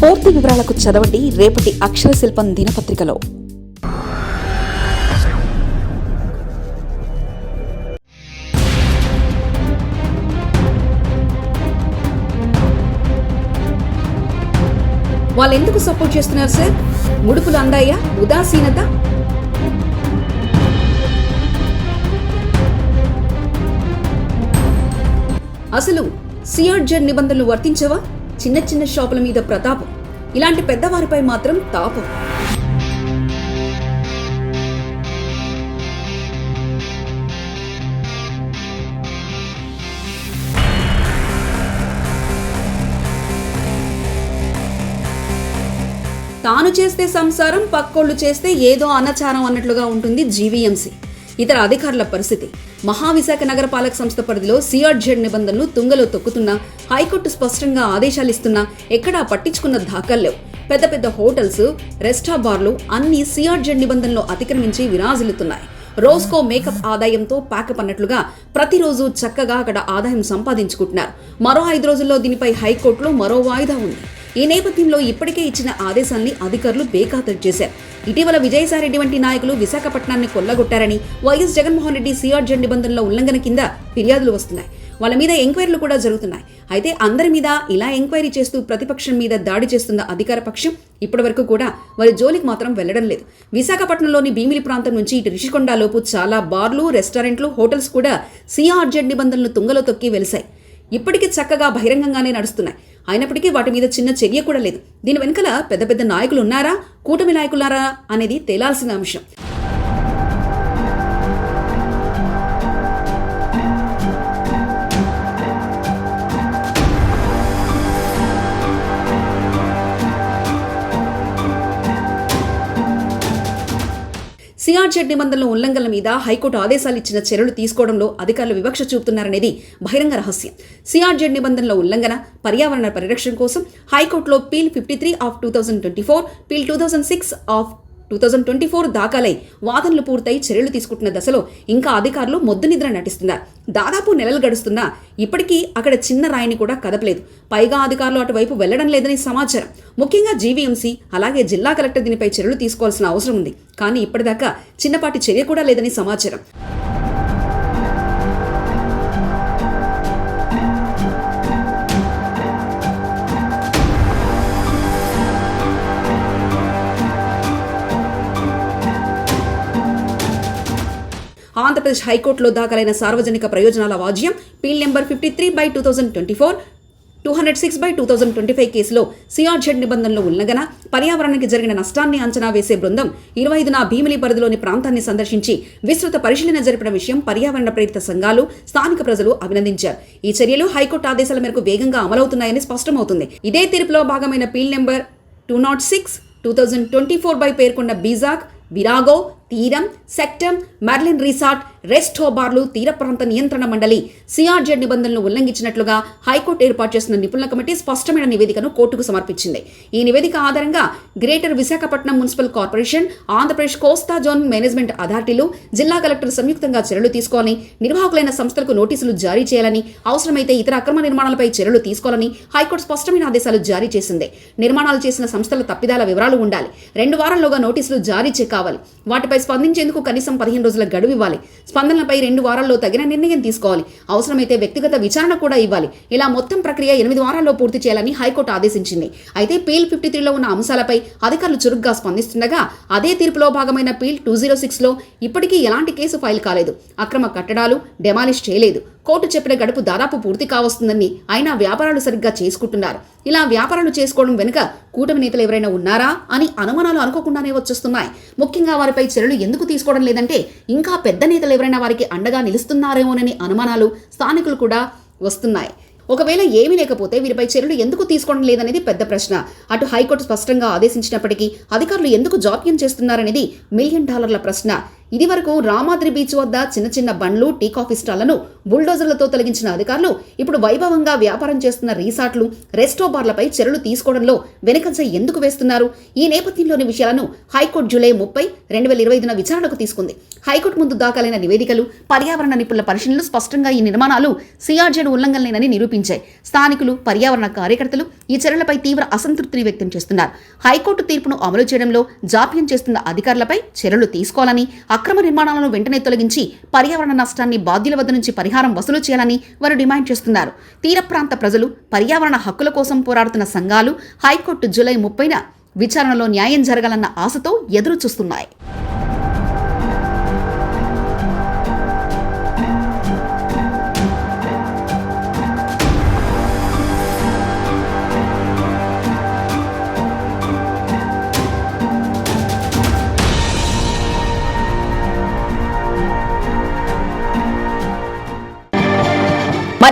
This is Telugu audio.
పూర్తి వివరాలకు చదవండి రేపటి అక్షర శిల్పం దినపత్రికలో. వాళ్ళు ఎందుకు సపోర్ట్ చేస్తున్నారు సార్? ముడుపులు అందాయా? ఉదాసీనత? అసలు సిఆర్జెడ్ నిబంధనలు వర్తించవా? చిన్న చిన్న షాపుల మీద ప్రతాపం. ఇలాంటి పెద్దవారిపై మాత్రం తాపం. తాను చేస్తే సంసారం పక్కోళ్ళు చేస్తే ఏదో అనచారం అన్నట్లుగా ఉంటుంది జీవీఎంసీ. ఇతర అధికారుల పరిస్థితి. మహావిశాఖ నగరపాలక సంస్థ పరిధిలో సిఆర్జెడ్ నిబంధనలు తుంగలో తొక్కుతున్నా హైకోర్టు స్పష్టంగా ఆదేశాలు ఇస్తున్నా ఎక్కడా పట్టించుకున్న దాఖలు లేవు. పెద్ద పెద్ద హోటల్స్ రెస్టా బార్లు అన్ని సిఆర్జెడ్ నిబంధనలు అతిక్రమించి విరాజిల్లుతున్నాయి. రోజుకో మేకప్ ఆదాయంతో ప్యాకప్ అన్నట్లుగా ప్రతిరోజు చక్కగా అక్కడ ఆదాయం సంపాదించుకుంటున్నారు. మరో ఐదు రోజుల్లో దీనిపై హైకోర్టులో మరో వాయిదా ఉంది. ఈ నేపథ్యంలో ఇప్పటికే ఇచ్చిన ఆదేశాల్ని అధికారులు బేఖాతరు చేశారు. ఇటీవల విజయసాయిరెడ్డి వంటి నాయకులు విశాఖపట్నాన్ని కొల్లగొట్టారని వైఎస్ జగన్మోహన్ రెడ్డి సిఆర్జన్ నిబంధనల ఉల్లంఘన కింద ఫిర్యాదులు వస్తున్నాయి. వాళ్ళ మీద ఎంక్వైరీలు కూడా జరుగుతున్నాయి. అయితే అందరి మీద ఇలా ఎంక్వైరీ చేస్తూ ప్రతిపక్షం మీద దాడి చేస్తున్న అధికార పక్షం ఇప్పటివరకు కూడా వారి జోలికి మాత్రం వెళ్ళడం లేదు. విశాఖపట్నంలోని భీమిలి ప్రాంతం నుంచి ఇటు రిషికొండలోపు చాలా బార్లు రెస్టారెంట్లు హోటల్స్ కూడా సిఆర్జెడ్ నిబంధనలు తుంగలో తొక్కి వెలిశాయి. ఇప్పటికీ చక్కగా బహిరంగంగానే నడుస్తున్నాయి. అయినప్పటికీ వాటి మీద చిన్న చర్య కూడా లేదు. దీని వెనుకల పెద్ద పెద్ద నాయకులు ఉన్నారా? కూటమి నాయకులారా? అనేది తేలాల్సిన అంశం. జడ్ నిబంధనల ఉల్లంఘనల మీద హైకోర్టు ఆదేశాలు ఇచ్చిన చర్యలు తీసుకోవడంలో అధికారులు వివక్ష చూపుతున్నారనేది బహిరంగ రహస్యం. సిఆర్జెడ్ నిబంధనల ఉల్లంఘన పర్యావరణ పరిరక్షణ కోసం హైకోర్టులో PIL fifty three of two thousand twenty four PIL two thousand six of two thousand twenty four దాఖలై వాదనలు పూర్తయి చర్యలు తీసుకుంటున్న దశలో ఇంకా అధికారులు మొద్దు నిద్ర నటిస్తున్నారు. దాదాపు నెలలు గడుస్తున్నా ఇప్పటికీ అక్కడ చిన్న రాయిని కూడా కదపలేదు. పైగా అధికారులు అటువైపు వెళ్ళడం లేదని సమాచారం. ముఖ్యంగా జీవీఎంసీ అలాగే జిల్లా కలెక్టర్ దీనిపై చర్యలు తీసుకోవాల్సిన అవసరం ఉంది. కానీ ఇప్పటిదాకా చిన్నపాటి చర్య కూడా లేదని సమాచారం. ఆంధ్రప్రదేశ్ హైకోర్టులో దాఖలైన సార్వజనిక ప్రయోజనాల వాజ్యం PIL number fifty three by two thousand twenty four two hundred six by two thousand twenty five కేసులో సిఆర్జెడ్ నిబంధనలు ఉల్లంఘన పర్యావరణానికి జరిగిన నష్టాన్ని అంచనా వేసే బృందం ఇరవై ఐదున భీమిలి పరిధిలోని ప్రాంతాన్ని సందర్శించి విస్తృత పరిశీలన జరిపిన విషయం పర్యావరణ ప్రేరిత సంఘాలు స్థానిక ప్రజలు అభినందించారు. ఈ చర్యలు హైకోర్టు ఆదేశాల మేరకు వేగంగా అమలవుతున్నాయని స్పష్టమవుతుంది. ఇదే తీర్పులో భాగమైన peel number two not six two thousand twenty four by పేర్కొన్న బీజాక్ విరాగో తీరం సెక్టమ్ మర్లిన్ రిసార్ట్ రెస్ట్ హోబార్లు తీర ప్రాంత నియంత్రణ మండలి సిఆర్జెడ్ నిబంధనలు ఉల్లంఘించినట్లుగా హైకోర్టు ఏర్పాటు చేసిన నిపుణుల కమిటీ స్పష్టమైన నివేదికను కోర్టుకు సమర్పించింది. ఈ నివేదిక ఆధారంగా greater Visakhapatnam municipal corporation Andhra Pradesh కోస్తా జోన్ మేనేజ్మెంట్ అథారిటీలు జిల్లా కలెక్టర్ సంయుక్తంగా చర్యలు తీసుకోవాలని నిర్వాహకులైన సంస్థలకు నోటీసులు జారీ చేయాలని అవసరమైతే ఇతర అక్రమ నిర్మాణాలపై చర్యలు తీసుకోవాలని హైకోర్టు స్పష్టమైన ఆదేశాలు జారీ చేసింది. నిర్మాణాలు చేసిన సంస్థల తప్పిదాల వివరాలు ఉండాలి. రెండు వారాల్లోగా నోటీసులు జారీ చే కావాలి. వాటిపై స్పందించేందుకు కనీసం పదిహేను రోజులు గడువు ఇవ్వాలి. స్పందనలపై రెండు వారాల్లో తగిన నిర్ణయం తీసుకోవాలి. అవసరమైతే వ్యక్తిగత విచారణ కూడా ఇవ్వాలి. ఇలా మొత్తం ప్రక్రియ ఎనిమిది వారాల్లో పూర్తి చేయాలని హైకోర్టు ఆదేశించింది. అయితే పీల్ ఫిఫ్టీ త్రీలో ఉన్న అంశాలపై అధికారులు చురుగ్గా స్పందిస్తుండగా అదే తీర్పులో భాగమైన పీల్ టూ జీరో సిక్స్లో ఇప్పటికీ ఎలాంటి కేసు ఫైల్ కాలేదు. అక్రమ కట్టడాలు డెమాలిష్ చేయలేదు. కోర్టు చెప్పిన గడుపు దాదాపు పూర్తి కావస్తుందని ఆయన వ్యాపారాలు సరిగ్గా చేసుకుంటున్నారు. ఇలా వ్యాపారాలు చేసుకోవడం వెనుక కూటమి నేతలు ఎవరైనా ఉన్నారా అని అనుమానాలు అనుకోకుండానే వచ్చేస్తున్నాయి. ముఖ్యంగా వారిపై చర్యలు ఎందుకు తీసుకోవడం లేదంటే ఇంకా పెద్ద నేతలు ఎవరైనా వారికి అండగా నిలుస్తున్నారేమోనని అనుమానాలు స్థానికులు కూడా వస్తున్నాయి. ఒకవేళ ఏమీ లేకపోతే వీరిపై చర్యలు ఎందుకు తీసుకోవడం లేదనేది పెద్ద ప్రశ్న. అటు హైకోర్టు స్పష్టంగా ఆదేశించినప్పటికీ అధికారులు ఎందుకు జాప్యం చేస్తున్నారనేది మిలియన్ డాలర్ల ప్రశ్న. ఇది వరకు రామాద్రి బీచ్ వద్ద చిన్న చిన్న బండ్లు టీ కాఫీ స్టాళ్ళను బుల్డోజర్లతో తొలగించిన అధికారులు ఇప్పుడు వైభవంగా వ్యాపారం చేస్తున్న రీసార్ట్లు రెస్టో బార్లపై చర్యలు తీసుకోవడంలో వెనుకంజ ఎందుకు వేస్తున్నారు? ఈ నేపథ్యంలోని విషయాలను హైకోర్టు జూలై ముప్పై రెండు వేల ఇరవై ఐదున విచారణకు తీసుకుంది. హైకోర్టు ముందు దాఖలైన నివేదికలు పర్యావరణ నిపుణుల పరిశీలనలు స్పష్టంగా ఈ నిర్మాణాలు సిఆర్జెడ్ ఉల్లంఘనలేనని నిరూపించాయి. స్థానికులు పర్యావరణ కార్యకర్తలు ఈ చర్యలపై తీవ్ర అసంతృప్తిని వ్యక్తం చేస్తున్నారు. హైకోర్టు తీర్పును అమలు చేయడంలో జాప్యం చేస్తున్న అధికారులపై చర్యలు తీసుకోవాలని అక్రమ నిర్మాణాలను వెంటనే తొలగించి పర్యావరణ నష్టాన్ని బాధ్యుల వద్ద నుంచి పరిహారం వసూలు చేయాలని వారు డిమాండ్ చేస్తున్నారు. తీర ప్రాంత ప్రజలు పర్యావరణ హక్కుల కోసం పోరాడుతున్న సంఘాలు హైకోర్టు జూలై ముప్పైన విచారణలో న్యాయం జరగాలన్న ఆశతో ఎదురు చూస్తున్నాయి